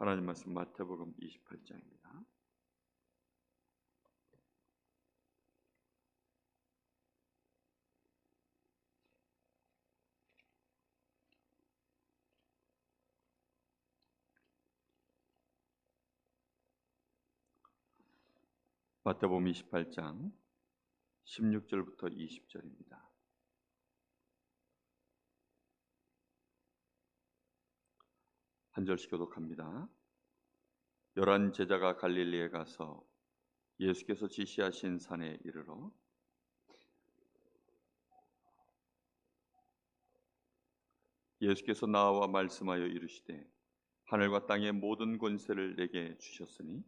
하나님 말씀 마태복음 28장입니다. 마태복음 28장 16절부터 20절입니다. 한 절씩 교독합니다. 열한 제자가 갈릴리에 가서 예수께서 지시하신 산에 이르러 예수께서 나와 말씀하여 이르시되 하늘과 땅의 모든 권세를 내게 주셨으니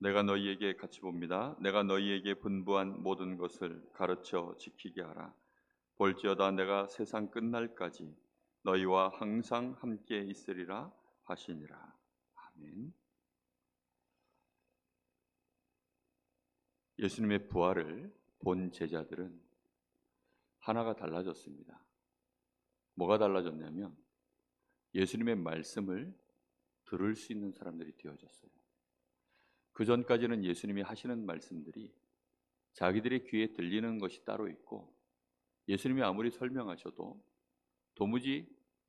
내가 너희에게 같이 봅니다. 내가 너희에게 분부한 모든 것을 가르쳐 지키게 하라. 볼지어다 내가 세상 끝날까지 너희와 항상 함께 있으리라 하시니라. 아멘. 예수님의 부활을 본 제자들은 하나가 달라졌습니다. 뭐가 달라졌냐면 예수님의 말씀을 들을 수 있는 사람들이 되어졌어요. 그 전까지는 예수님이 하시는 말씀들이 자기들의 귀에 들리는 것이 따로 있고 예수님이 아무리 설명하셔도 도무지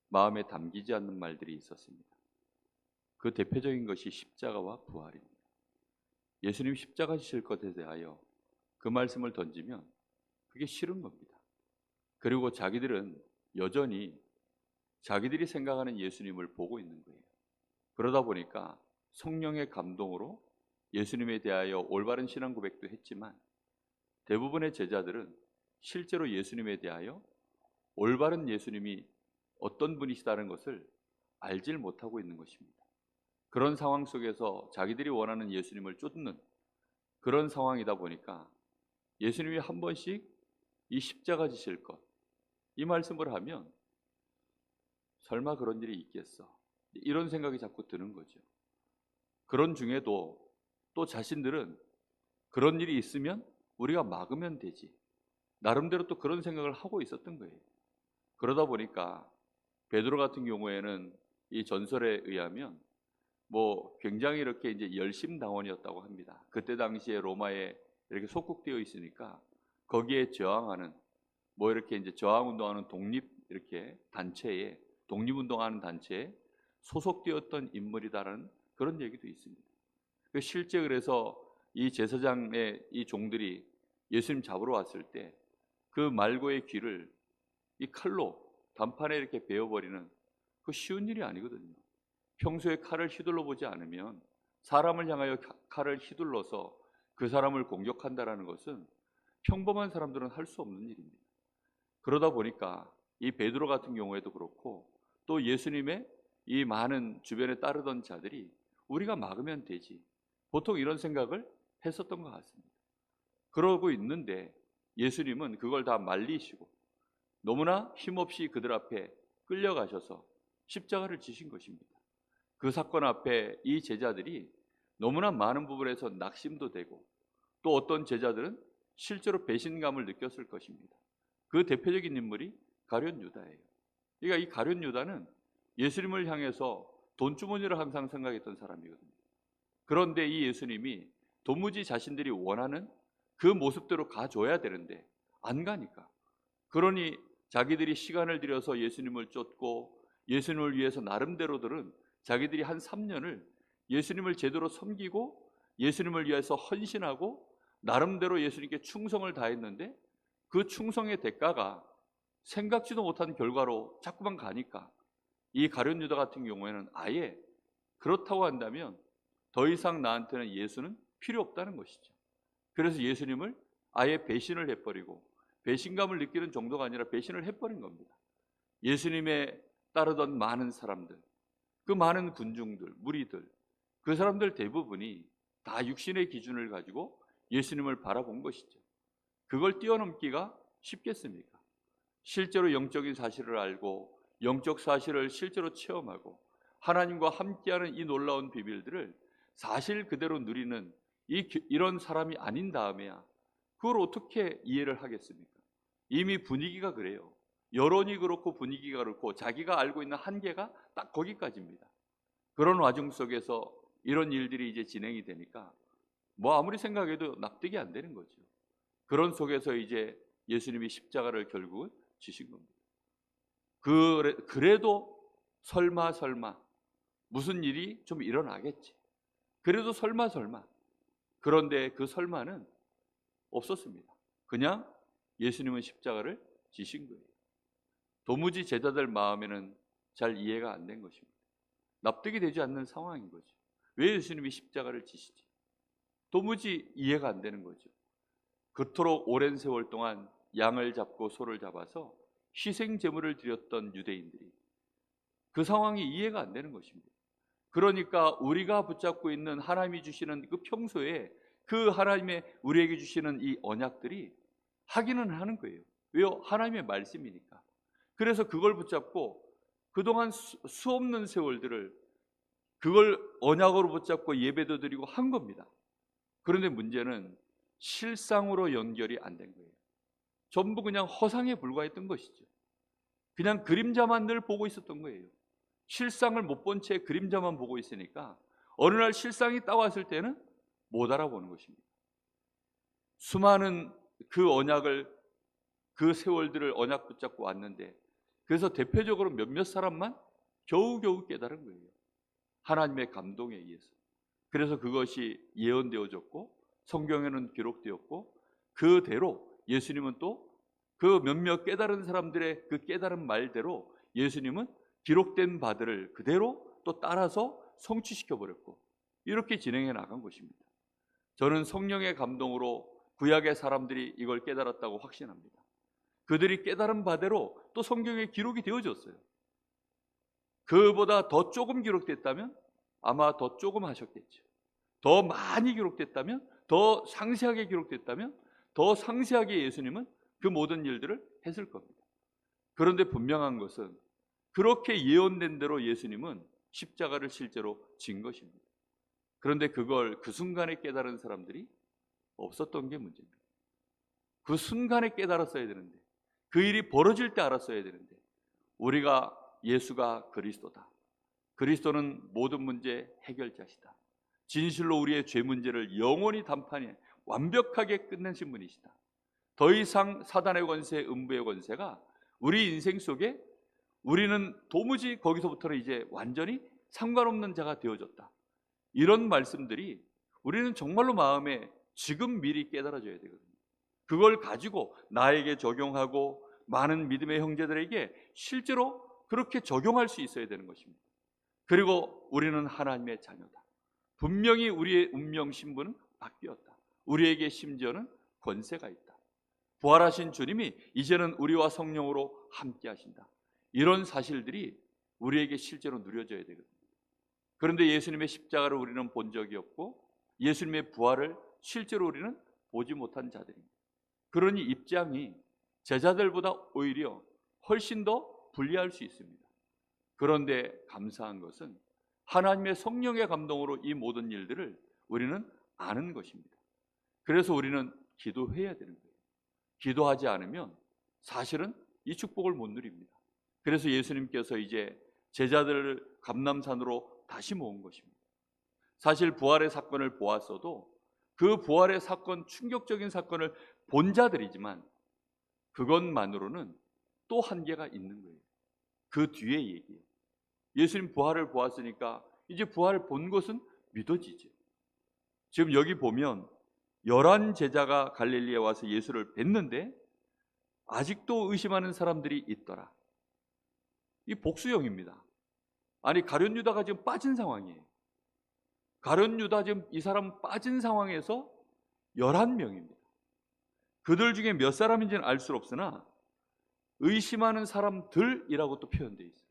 마음에 담기지 않는 말들이 있었습니다. 그 대표적인 것이 십자가와 부활입니다. 예수님 십자가 지실 것에 대하여 그 말씀을 던지면 그게 싫은 겁니다. 그리고 자기들은 여전히 자기들이 생각하는 예수님을 보고 있는 거예요. 그러다 보니까 성령의 감동으로 예수님에 대하여 올바른 신앙 고백도 했지만 대부분의 제자들은 실제로 예수님에 대하여 올바른 예수님이 어떤 분이시다는 것을 알질 못하고 있는 것입니다. 그런 상황 속에서 자기들이 원하는 예수님을 쫓는 그런 상황이다 보니까 예수님이 한 번씩 이 십자가 지실 것, 이 말씀을 하면 설마 그런 일이 있겠어. 이런 생각이 자꾸 드는 거죠. 그런 중에도 또 자신들은 그런 일이 있으면 우리가 막으면 되지. 나름대로 또 그런 생각을 하고 있었던 거예요. 그러다 보니까 베드로 같은 경우에는 이 전설에 의하면 뭐 굉장히 이렇게 이제 열심 당원이었다고 합니다. 그때 당시에 로마에 이렇게 속국되어 있으니까 거기에 저항하는 뭐 이렇게 이제 저항 운동하는 독립 이렇게 단체에 독립 운동하는 단체에 소속되었던 인물이다라는 그런 얘기도 있습니다. 그 실제 그래서 이 제사장의 이 종들이 예수님 잡으러 왔을 때 그 말고의 귀를 이 칼로 단판에 이렇게 베어버리는 그 쉬운 일이 아니거든요. 평소에 칼을 휘둘러 보지 않으면 사람을 향하여 칼을 휘둘러서 그 사람을 공격한다라는 것은 평범한 사람들은 할 수 없는 일입니다. 그러다 보니까 이 베드로 같은 경우에도 그렇고 또 예수님의 이 많은 주변에 따르던 자들이 우리가 막으면 되지. 보통 이런 생각을 했었던 것 같습니다. 그러고 있는데 예수님은 그걸 다 말리시고 너무나 힘없이 그들 앞에 끌려가셔서 십자가를 지신 것입니다. 그 사건 앞에 이 제자들이 너무나 많은 부분에서 낙심도 되고 또 어떤 제자들은 실제로 배신감을 느꼈을 것입니다. 그 대표적인 인물이 가룟 유다예요. 그러니까 이 가룟 유다는 예수님을 향해서 돈주머니를 항상 생각했던 사람이거든요. 그런데 이 예수님이 도무지 자신들이 원하는 그 모습대로 가줘야 되는데 안 가니까. 그러니 자기들이 시간을 들여서 예수님을 쫓고 예수님을 위해서 나름대로들은 자기들이 한 3년을 예수님을 제대로 섬기고 예수님을 위해서 헌신하고 나름대로 예수님께 충성을 다했는데 그 충성의 대가가 생각지도 못한 결과로 자꾸만 가니까 이 가룟 유다 같은 경우에는 아예 그렇다고 한다면 더 이상 나한테는 예수는 필요 없다는 것이죠. 그래서 예수님을 아예 배신을 해버리고 배신감을 느끼는 정도가 아니라 배신을 해버린 겁니다. 예수님의 따르던 많은 사람들, 그 많은 군중들, 무리들, 그 사람들 대부분이 다 육신의 기준을 가지고 예수님을 바라본 것이죠. 그걸 뛰어넘기가 쉽겠습니까? 실제로 영적인 사실을 알고 영적 사실을 실제로 체험하고 하나님과 함께하는 이 놀라운 비밀들을 사실 그대로 누리는 이, 이런 사람이 아닌 다음에야 그걸 어떻게 이해를 하겠습니까? 이미 분위기가 그래요. 여론이 그렇고 분위기가 그렇고 자기가 알고 있는 한계가 딱 거기까지입니다. 그런 와중 속에서 이런 일들이 이제 진행이 되니까 뭐 아무리 생각해도 납득이 안 되는 거죠. 그런 속에서 이제 예수님이 십자가를 결국은 지신 겁니다. 그래, 그래도 설마 설마 무슨 일이 좀 일어나겠지. 그래도 설마 설마. 그런데 그 설마는 없었습니다. 그냥 예수님은 십자가를 지신 거예요. 도무지 제자들 마음에는 잘 이해가 안 된 것입니다. 납득이 되지 않는 상황인 거죠. 왜 예수님이 십자가를 지시지? 도무지 이해가 안 되는 거죠. 그토록 오랜 세월 동안 양을 잡고 소를 잡아서 희생 제물을 드렸던 유대인들이 그 상황이 이해가 안 되는 것입니다. 그러니까 우리가 붙잡고 있는 하나님이 주시는 그 평소에 그 하나님의 우리에게 주시는 이 언약들이 하기는 하는 거예요. 왜요? 하나님의 말씀이니까. 그래서 그걸 붙잡고 그동안 수, 수 없는 세월들을 그걸 언약으로 붙잡고 예배도 드리고 한 겁니다. 그런데 문제는 실상으로 연결이 안 된 거예요. 전부 그냥 허상에 불과했던 것이죠. 그냥 그림자만 늘 보고 있었던 거예요. 실상을 못 본 채 그림자만 보고 있으니까 어느 날 실상이 따왔을 때는 못 알아보는 것입니다. 수많은 그 언약을 그 세월들을 언약 붙잡고 왔는데 그래서 대표적으로 몇몇 사람만 겨우겨우 깨달은 거예요. 하나님의 감동에 의해서. 그래서 그것이 예언되어졌고 성경에는 기록되었고 그대로 예수님은 또 그 몇몇 깨달은 사람들의 그 깨달은 말대로 예수님은 기록된 바들을 그대로 또 따라서 성취시켜 버렸고 이렇게 진행해 나간 것입니다. 저는 성령의 감동으로 구약의 사람들이 이걸 깨달았다고 확신합니다. 그들이 깨달은 바대로 또 성경에 기록이 되어졌어요. 그보다 더 조금 기록됐다면 아마 더 조금 하셨겠죠. 더 많이 기록됐다면, 더 상세하게 기록됐다면, 더 상세하게 예수님은 그 모든 일들을 했을 겁니다. 그런데 분명한 것은 그렇게 예언된 대로 예수님은 십자가를 실제로 진 것입니다. 그런데 그걸 그 순간에 깨달은 사람들이 없었던 게 문제입니다. 그 순간에 깨달았어야 되는데, 그 일이 벌어질 때 알았어야 되는데, 우리가 예수가 그리스도다. 그리스도는 모든 문제 해결자시다. 진실로 우리의 죄 문제를 영원히 단판에 완벽하게 끝내신 분이시다. 더 이상 사단의 권세, 음부의 권세가 우리 인생 속에 우리는 도무지 거기서부터는 이제 완전히 상관없는 자가 되어졌다. 이런 말씀들이 우리는 정말로 마음에 지금 미리 깨달아져야 되거든요. 그걸 가지고 나에게 적용하고 많은 믿음의 형제들에게 실제로 그렇게 적용할 수 있어야 되는 것입니다. 그리고 우리는 하나님의 자녀다. 분명히 우리의 운명 신분은 바뀌었다. 우리에게 심지어는 권세가 있다. 부활하신 주님이 이제는 우리와 성령으로 함께 하신다. 이런 사실들이 우리에게 실제로 누려져야 되거든요. 그런데 예수님의 십자가를 우리는 본 적이 없고 예수님의 부활을 실제로 우리는 보지 못한 자들입니다. 그러니 입장이 제자들보다 오히려 훨씬 더 불리할 수 있습니다. 그런데 감사한 것은 하나님의 성령의 감동으로 이 모든 일들을 우리는 아는 것입니다. 그래서 우리는 기도해야 되는 거예요. 기도하지 않으면 사실은 이 축복을 못 누립니다. 그래서 예수님께서 이제 제자들을 감남산으로 다시 모은 것입니다. 사실 부활의 사건을 보았어도 그 부활의 사건, 충격적인 사건을 본 자들이지만 그것만으로는 또 한계가 있는 거예요. 그 뒤에 얘기예요. 예수님 부활을 보았으니까 이제 부활을 본 것은 믿어지죠. 지금 여기 보면 열한 제자가 갈릴리에 와서 예수를 뵀는데 아직도 의심하는 사람들이 있더라. 이 복수형입니다. 아니 가룟 유다가 지금 빠진 상황이에요. 가룟 유다 지금 이 사람 빠진 상황에서 11명입니다. 그들 중에 몇 사람인지는 알 수 없으나 의심하는 사람들이라고 또 표현되어 있어요.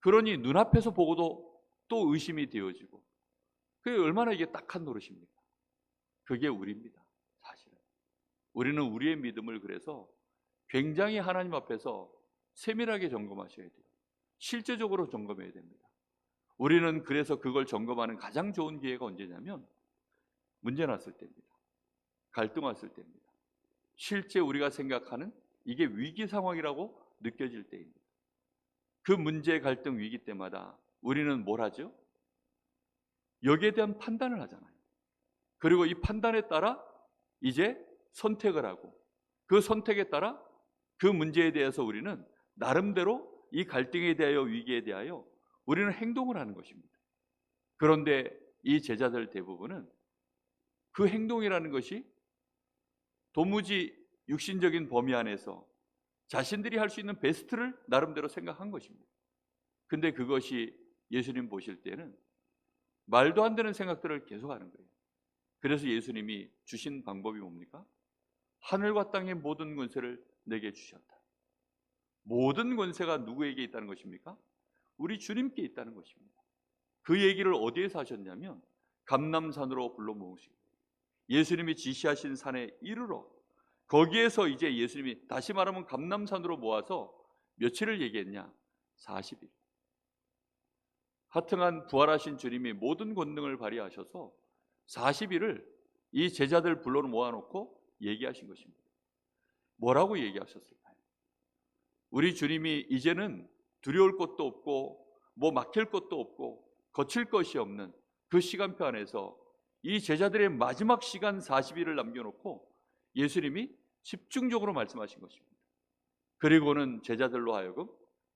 그러니 눈앞에서 보고도 또 의심이 되어지고 그게 얼마나 이게 딱한 노릇입니까? 그게 우리입니다. 사실은. 우리는 우리의 믿음을 그래서 굉장히 하나님 앞에서 세밀하게 점검하셔야 돼요. 실제적으로 점검해야 됩니다. 우리는 그래서 그걸 점검하는 가장 좋은 기회가 언제냐면 문제 났을 때입니다. 갈등 왔을 때입니다. 실제 우리가 생각하는 이게 위기 상황이라고 느껴질 때입니다. 그 문제 갈등 위기 때마다 우리는 뭘 하죠? 여기에 대한 판단을 하잖아요. 그리고 이 판단에 따라 이제 선택을 하고 그 선택에 따라 그 문제에 대해서 우리는 나름대로 이 갈등에 대하여 위기에 대하여 우리는 행동을 하는 것입니다. 그런데 이 제자들 대부분은 그 행동이라는 것이 도무지 육신적인 범위 안에서 자신들이 할 수 있는 베스트를 나름대로 생각한 것입니다. 근데 그것이 예수님 보실 때는 말도 안 되는 생각들을 계속 하는 거예요. 그래서 예수님이 주신 방법이 뭡니까? 하늘과 땅의 모든 권세를 내게 주셨다. 모든 권세가 누구에게 있다는 것입니까? 우리 주님께 있다는 것입니다. 그 얘기를 어디에서 하셨냐면 감남산으로 불러 모으시고 예수님이 지시하신 산에 이르러 거기에서 이제 예수님이 다시 말하면 감남산으로 모아서 며칠을 얘기했냐? 40일. 하여튼간 부활하신 주님이 모든 권능을 발휘하셔서 40일을 이 제자들 불러 모아놓고 얘기하신 것입니다. 뭐라고 얘기하셨을까요? 우리 주님이 이제는 두려울 것도 없고 뭐 막힐 것도 없고 거칠 것이 없는 그 시간표 안에서 이 제자들의 마지막 시간 40일을 남겨놓고 예수님이 집중적으로 말씀하신 것입니다. 그리고는 제자들로 하여금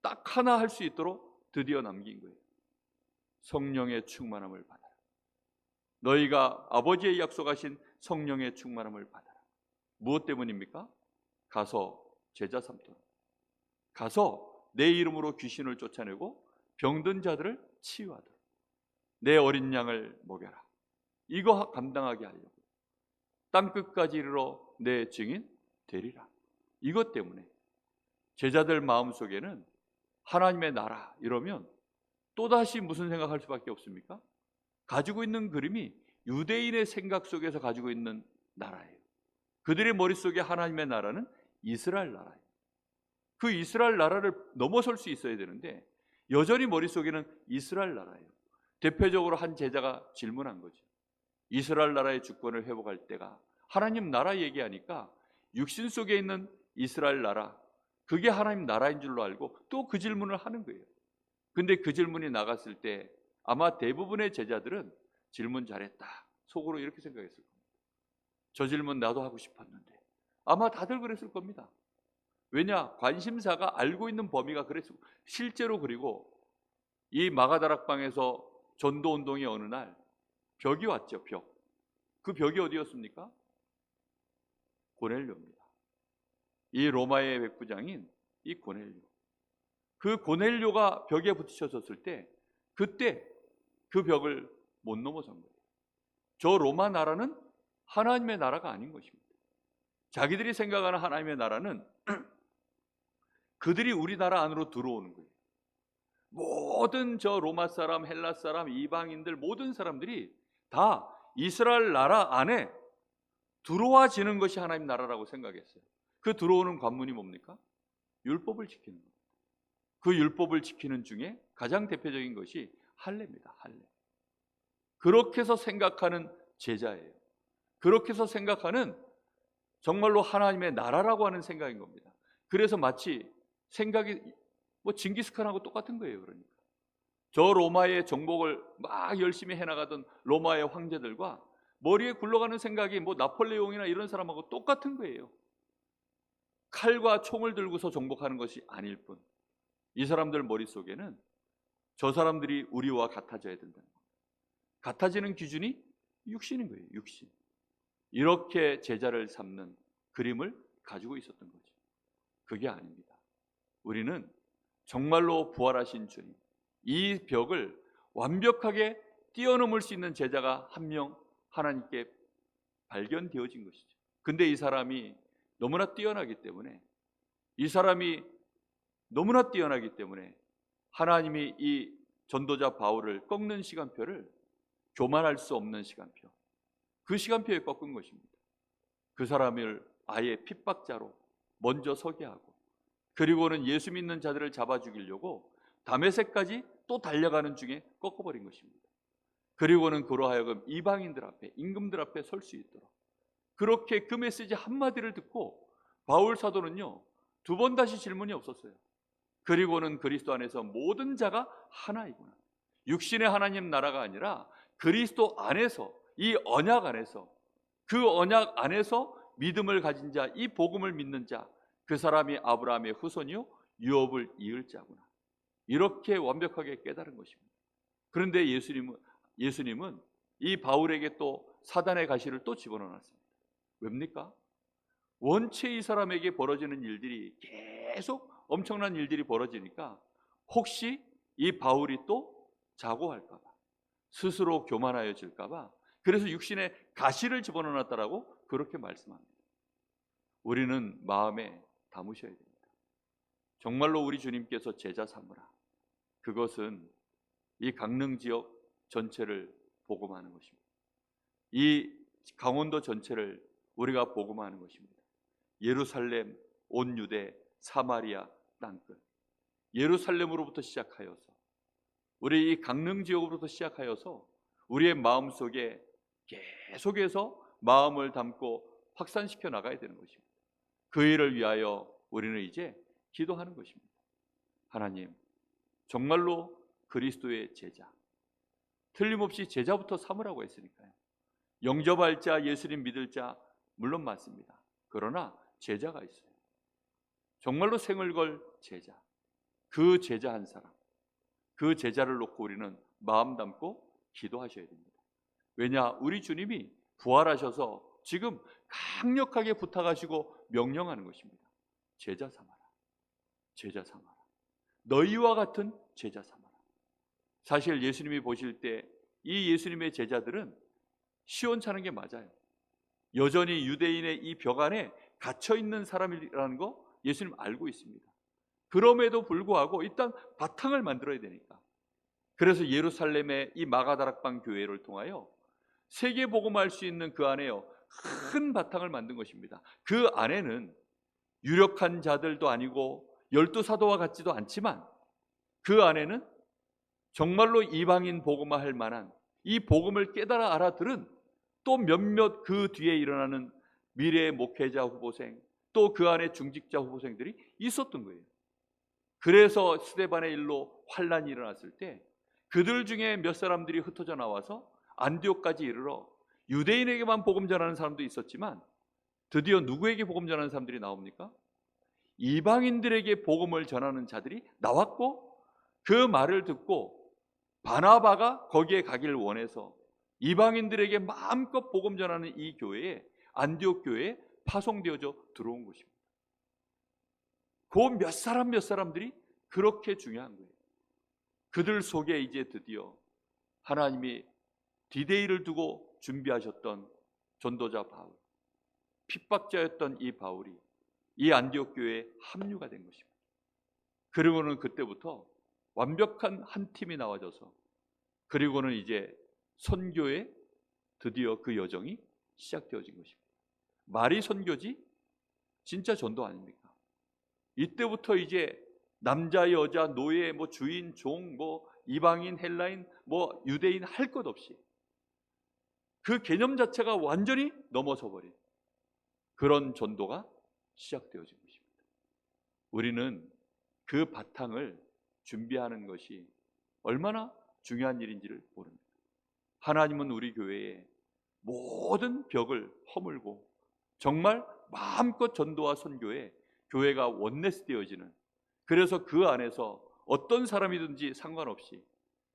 딱 하나 할 수 있도록 드디어 남긴 거예요. 성령의 충만함을 받아라. 너희가 아버지의 약속하신 성령의 충만함을 받아라. 무엇 때문입니까? 가서 제자 삼도록. 가서 내 이름으로 귀신을 쫓아내고 병든 자들을 치유하도록. 내 어린 양을 먹여라. 이거 감당하게 하려고. 땅 끝까지 이르러 내 증인 되리라. 이것 때문에 제자들 마음속에는 하나님의 나라 이러면 또다시 무슨 생각할 수밖에 없습니까? 가지고 있는 그림이 유대인의 생각 속에서 가지고 있는 나라예요. 그들의 머릿속에 하나님의 나라는 이스라엘 나라예요. 그 이스라엘 나라를 넘어설 수 있어야 되는데 여전히 머릿속에는 이스라엘 나라예요. 대표적으로 한 제자가 질문한 거죠. 이스라엘 나라의 주권을 회복할 때가 하나님 나라 얘기하니까 육신 속에 있는 이스라엘 나라 그게 하나님 나라인 줄로 알고 또 그 질문을 하는 거예요. 근데 그 질문이 나갔을 때 아마 대부분의 제자들은 질문 잘했다. 속으로 이렇게 생각했을 겁니다. 저 질문 나도 하고 싶었는데 아마 다들 그랬을 겁니다. 왜냐? 관심사가 알고 있는 범위가 그랬을 실제로 그리고 이 마가다락방에서 전도 운동이 어느 날 벽이 왔죠, 벽. 그 벽이 어디였습니까? 고넬료입니다. 이 로마의 백부장인 이 고넬료. 그 고넬료가 벽에 부딪혀졌을 때 그때 그 벽을 못 넘어선 거예요. 저 로마 나라는 하나님의 나라가 아닌 것입니다. 자기들이 생각하는 하나님의 나라는 그들이 우리나라 안으로 들어오는 거예요. 모든 저 로마 사람, 헬라 사람, 이방인들 모든 사람들이 다 이스라엘 나라 안에 들어와지는 것이 하나님 나라라고 생각했어요. 그 들어오는 관문이 뭡니까? 율법을 지키는 것. 그 율법을 지키는 중에 가장 대표적인 것이 할례입니다. 할례. 그렇게 해서 생각하는 제자예요. 그렇게 해서 생각하는 정말로 하나님의 나라라고 하는 생각인 겁니다. 그래서 마치 생각이 뭐 징기스칸하고 똑같은 거예요. 그러니까 저 로마의 정복을 막 열심히 해나가던 로마의 황제들과 머리에 굴러가는 생각이 뭐 나폴레옹이나 이런 사람하고 똑같은 거예요. 칼과 총을 들고서 정복하는 것이 아닐 뿐. 이 사람들 머릿속에는 저 사람들이 우리와 같아져야 된다는 겁니다. 같아지는 기준이 육신인 거예요. 육신. 이렇게 제자를 삼는 그림을 가지고 있었던 거죠. 그게 아닙니다. 우리는 정말로 부활하신 주님, 이 벽을 완벽하게 뛰어넘을 수 있는 제자가 한 명 하나님께 발견되어진 것이죠. 근데 이 사람이 너무나 뛰어나기 때문에 이 사람이 너무나 뛰어나기 때문에 하나님이 이 전도자 바울을 꺾는 시간표를 교만할 수 없는 시간표. 그 시간표에 꺾은 것입니다. 그 사람을 아예 핍박자로 먼저 서게 하고 그리고는 예수 믿는 자들을 잡아 죽이려고 담에색까지 또 달려가는 중에 꺾어버린 것입니다. 그리고는 그로 하여금 이방인들 앞에 임금들 앞에 설 수 있도록 그렇게 그 메시지 한마디를 듣고 바울 사도는요 두 번 다시 질문이 없었어요. 그리고는 그리스도 안에서 모든 자가 하나이구나. 육신의 하나님 나라가 아니라 그리스도 안에서 이 언약 안에서 그 언약 안에서 믿음을 가진 자, 이 복음을 믿는 자, 그 사람이 아브라함의 후손이요 유업을 이을 자구나. 이렇게 완벽하게 깨달은 것입니다. 그런데 예수님은 예수님은 이 바울에게 또 사단의 가시를 또 집어넣었습니다. 왜입니까? 원체 이 사람에게 벌어지는 일들이 계속 엄청난 일들이 벌어지니까 혹시 이 바울이 또 자고할까봐 스스로 교만하여질까봐 그래서 육신에 가시를 집어넣었다라고 그렇게 말씀합니다. 우리는 마음에 담으셔야 됩니다. 정말로 우리 주님께서 제자 삼으라. 그것은 이 강릉 지역 전체를 복음하는 것입니다. 이 강원도 전체를 우리가 복음하는 것입니다. 예루살렘, 온 유대, 사마리아 땅끝. 예루살렘으로부터 시작하여서 우리 이 강릉 지역으로부터 시작하여서 우리의 마음 속에 계속해서 마음을 담고 확산시켜 나가야 되는 것입니다. 그 일을 위하여 우리는 이제 기도하는 것입니다. 하나님, 정말로 그리스도의 제자, 틀림없이 제자부터 삼으라고 했으니까요. 영접할 자, 예수님 믿을 자 물론 맞습니다. 그러나 제자가 있어요. 정말로 생을 걸 제자. 그 제자 한 사람. 그 제자를 놓고 우리는 마음 담고 기도하셔야 됩니다. 왜냐? 우리 주님이 부활하셔서 지금 강력하게 부탁하시고 명령하는 것입니다. 제자 삼아라. 제자 삼아라. 너희와 같은 제자 삼아라. 사실 예수님이 보실 때 이 예수님의 제자들은 시원찮은 게 맞아요. 여전히 유대인의 이 벽 안에 갇혀 있는 사람이라는 거 예수님 알고 있습니다. 그럼에도 불구하고 일단 바탕을 만들어야 되니까. 그래서 예루살렘의 이 마가다락방 교회를 통하여 세계 복음할 수 있는 그 안에요 큰 바탕을 만든 것입니다. 그 안에는 유력한 자들도 아니고 열두 사도와 같지도 않지만 그 안에는 정말로 이방인 복음화 할 만한 이 복음을 깨달아 알아들은 또 몇몇 그 뒤에 일어나는 미래의 목회자 후보생 또 그 안에 중직자 후보생들이 있었던 거예요. 그래서 스데반의 일로 환란이 일어났을 때 그들 중에 몇 사람들이 흩어져 나와서 안디옥까지 이르러 유대인에게만 복음 전하는 사람도 있었지만 드디어 누구에게 복음 전하는 사람들이 나옵니까? 이방인들에게 복음을 전하는 자들이 나왔고 그 말을 듣고 바나바가 거기에 가기를 원해서 이방인들에게 마음껏 복음 전하는 이 교회에 안디옥 교회에 파송되어져 들어온 것입니다. 그 몇 사람 몇 사람들이 그렇게 중요한 거예요. 그들 속에 이제 드디어 하나님이 디데이를 두고 준비하셨던 전도자 바울, 핍박자였던 이 바울이 이 안디옥 교회에 합류가 된 것입니다. 그리고는 그때부터 완벽한 한 팀이 나와져서 그리고는 이제 선교에 드디어 그 여정이 시작되어진 것입니다. 말이 선교지 진짜 전도 아닙니까? 이때부터 이제 남자, 여자, 노예, 뭐 주인, 종, 뭐 이방인, 헬라인, 뭐 유대인 할 것 없이 그 개념 자체가 완전히 넘어서 버린 그런 전도가 시작되어진 것입니다. 우리는 그 바탕을 준비하는 것이 얼마나 중요한 일인지를 모릅니다. 하나님은 우리 교회에 모든 벽을 허물고 정말 마음껏 전도와 선교에 교회가 원내스 되어지는 그래서 그 안에서 어떤 사람이든지 상관없이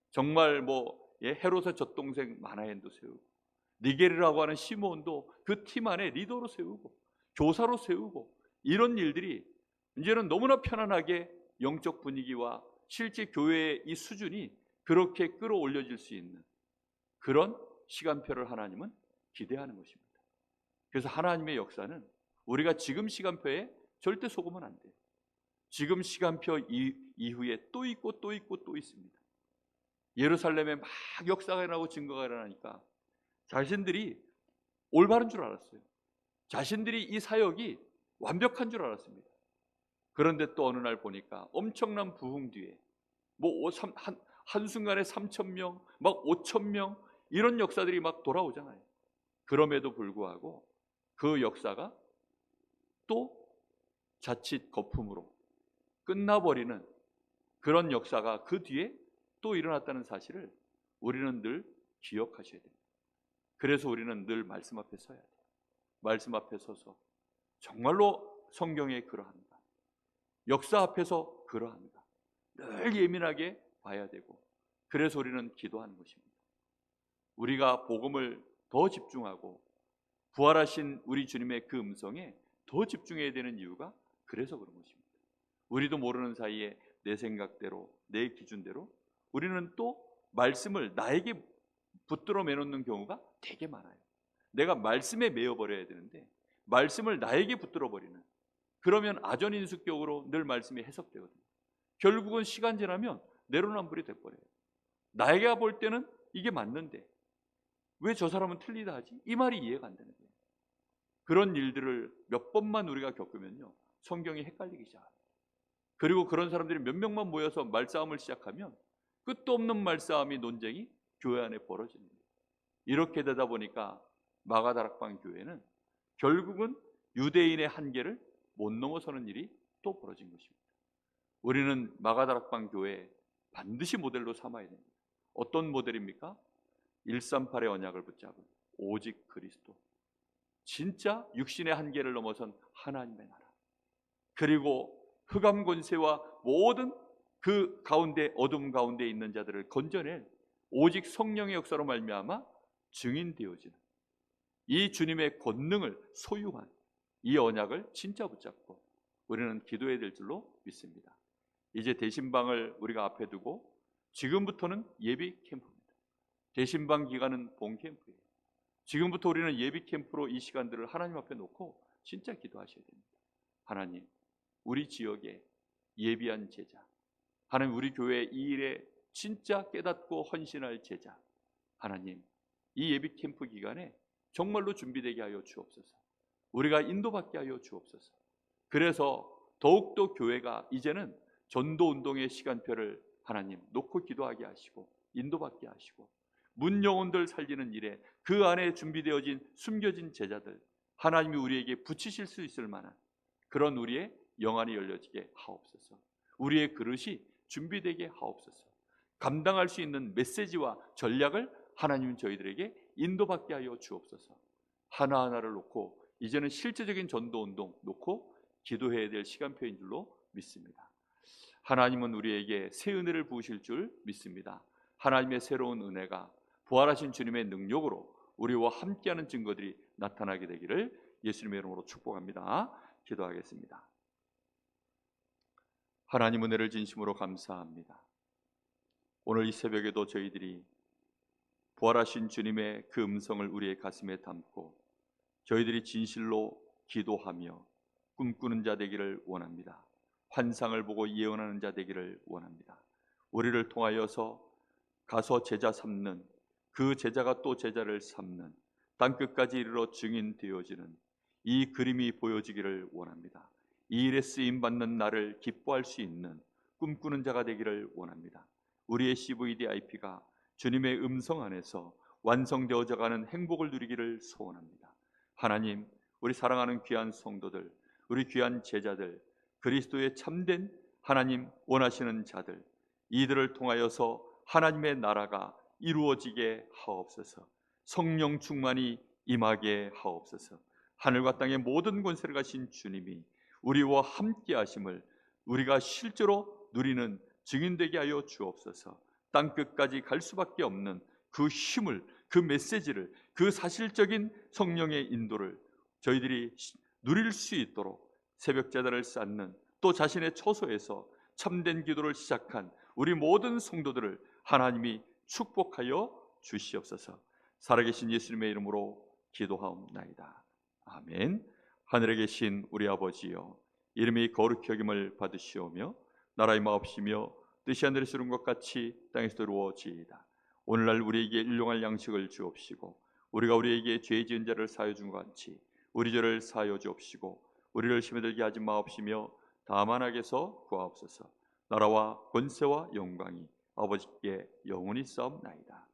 정말 뭐 예, 헤롯의 젖동생 마나엔도 세우고 니게르라고 하는 시몬도 그 팀 안에 리더로 세우고 교사로 세우고 이런 일들이 이제는 너무나 편안하게 영적 분위기와 실제 교회의 이 수준이 그렇게 끌어올려질 수 있는 그런 시간표를 하나님은 기대하는 것입니다. 그래서 하나님의 역사는 우리가 지금 시간표에 절대 속으면 안 돼요. 지금 시간표 이후에 또 있고 또 있고 또 있습니다. 예루살렘에 막 역사가 일어나고 증거가 일어나니까 자신들이 올바른 줄 알았어요. 자신들이 이 사역이 완벽한 줄 알았습니다. 그런데 또 어느 날 보니까 엄청난 부흥 뒤에 뭐 한, 한순간에 3천 명, 막 5천 명 이런 역사들이 막 돌아오잖아요. 그럼에도 불구하고 그 역사가 또 자칫 거품으로 끝나버리는 그런 역사가 그 뒤에 또 일어났다는 사실을 우리는 늘 기억하셔야 됩니다. 그래서 우리는 늘 말씀 앞에 서야 돼요. 말씀 앞에 서서 정말로 성경에 그러한가. 역사 앞에서 그러한가. 늘 예민하게 봐야 되고 그래서 우리는 기도하는 것입니다. 우리가 복음을 더 집중하고 부활하신 우리 주님의 그 음성에 더 집중해야 되는 이유가 그래서 그런 것입니다. 우리도 모르는 사이에 내 생각대로 내 기준대로 우리는 또 말씀을 나에게 붙들어 매놓는 경우가 되게 많아요. 내가 말씀에 매여 버려야 되는데 말씀을 나에게 붙들어 버리는 그러면 아전인수격으로 늘 말씀이 해석되거든요. 결국은 시간 지나면 내로남불이 돼 버려요. 나에게 볼 때는 이게 맞는데 왜 저 사람은 틀리다 하지? 이 말이 이해가 안 되는 거예요. 그런 일들을 몇 번만 우리가 겪으면요. 성경이 헷갈리기 시작합니다. 그리고 그런 사람들이 몇 명만 모여서 말싸움을 시작하면 끝도 없는 말싸움이 논쟁이 교회 안에 거예요. 이렇게 되다 보니까 마가다락방 교회는 결국은 유대인의 한계를 못 넘어서는 일이 또 벌어진 것입니다. 우리는 마가다락방 교회 반드시 모델로 삼아야 됩니다. 어떤 모델입니까? 138의 언약을 붙잡은 오직 그리스도. 진짜 육신의 한계를 넘어선 하나님의 나라. 그리고 흑암 권세와 모든 그 가운데 어둠 가운데 있는 자들을 건져낼 오직 성령의 역사로 말미암아 증인되어지는 이 주님의 권능을 소유한 이 언약을 진짜 붙잡고 우리는 기도해야 될 줄로 믿습니다. 이제 대신방을 우리가 앞에 두고 지금부터는 예비 캠프입니다. 대신방 기간은 본 캠프예요. 지금부터 우리는 예비 캠프로 이 시간들을 하나님 앞에 놓고 진짜 기도하셔야 됩니다. 하나님, 우리 지역에 예비한 제자, 하나님 우리 교회 이 일에 진짜 깨닫고 헌신할 제자, 하나님 이 예비 캠프 기간에 정말로 준비되게 하여 주옵소서. 우리가 인도받게 하여 주옵소서. 그래서 더욱더 교회가 이제는 전도 운동의 시간표를 하나님 놓고 기도하게 하시고 인도받게 하시고 문 영혼들 살리는 일에 그 안에 준비되어진 숨겨진 제자들 하나님이 우리에게 붙이실 수 있을 만한 그런 우리의 영안이 열려지게 하옵소서. 우리의 그릇이 준비되게 하옵소서. 감당할 수 있는 메시지와 전략을 하나님 저희들에게 인도받게 하여 주옵소서. 하나하나를 놓고 이제는 실제적인 전도 운동 놓고 기도해야 될 시간표인 줄로 믿습니다. 하나님은 우리에게 새 은혜를 부으실 줄 믿습니다. 하나님의 새로운 은혜가 부활하신 주님의 능력으로 우리와 함께하는 증거들이 나타나게 되기를 예수님의 이름으로 축복합니다. 기도하겠습니다. 하나님 은혜를 진심으로 감사합니다. 오늘 이 새벽에도 저희들이 부활하신 주님의 그 음성을 우리의 가슴에 담고 저희들이 진실로 기도하며 꿈꾸는 자 되기를 원합니다. 환상을 보고 예언하는 자 되기를 원합니다. 우리를 통하여서 가서 제자 삼는 그 제자가 또 제자를 삼는 땅 끝까지 이르러 증인 되어지는 이 그림이 보여지기를 원합니다. 이 일에 쓰임 받는 나를 기뻐할 수 있는 꿈꾸는 자가 되기를 원합니다. 우리의 CVDIP가 주님의 음성 안에서 완성되어져 가는 행복을 누리기를 소원합니다. 하나님, 우리 사랑하는 귀한 성도들, 우리 귀한 제자들, 그리스도의 참된 하나님 원하시는 자들, 이들을 통하여서 하나님의 나라가 이루어지게 하옵소서. 성령 충만이 임하게 하옵소서. 하늘과 땅의 모든 권세를 가신 주님이 우리와 함께 하심을 우리가 실제로 누리는 증인되게 하여 주옵소서. 땅 끝까지 갈 수밖에 없는 그 힘을 그 메시지를 그 사실적인 성령의 인도를 저희들이 누릴 수 있도록 새벽 제단을 쌓는 또 자신의 처소에서 참된 기도를 시작한 우리 모든 성도들을 하나님이 축복하여 주시옵소서. 살아계신 예수님의 이름으로 기도하옵나이다. 아멘. 하늘에 계신 우리 아버지여 이름이 거룩히 여김을 받으시오며 나라의 마옵시며 뜻이 하늘에서 이룬 것 같이 땅에서 이루어지이다. 오늘날 우리에게 일용할 양식을 주옵시고 우리가 우리에게 죄 지은 자를 사여 준 것 같이 우리 죄를 사여 주옵시고 우리를 심에 들게 하지 마옵시며 다만 악에서 구하옵소서. 나라와 권세와 영광이 아버지께 영원히 싸움나이다.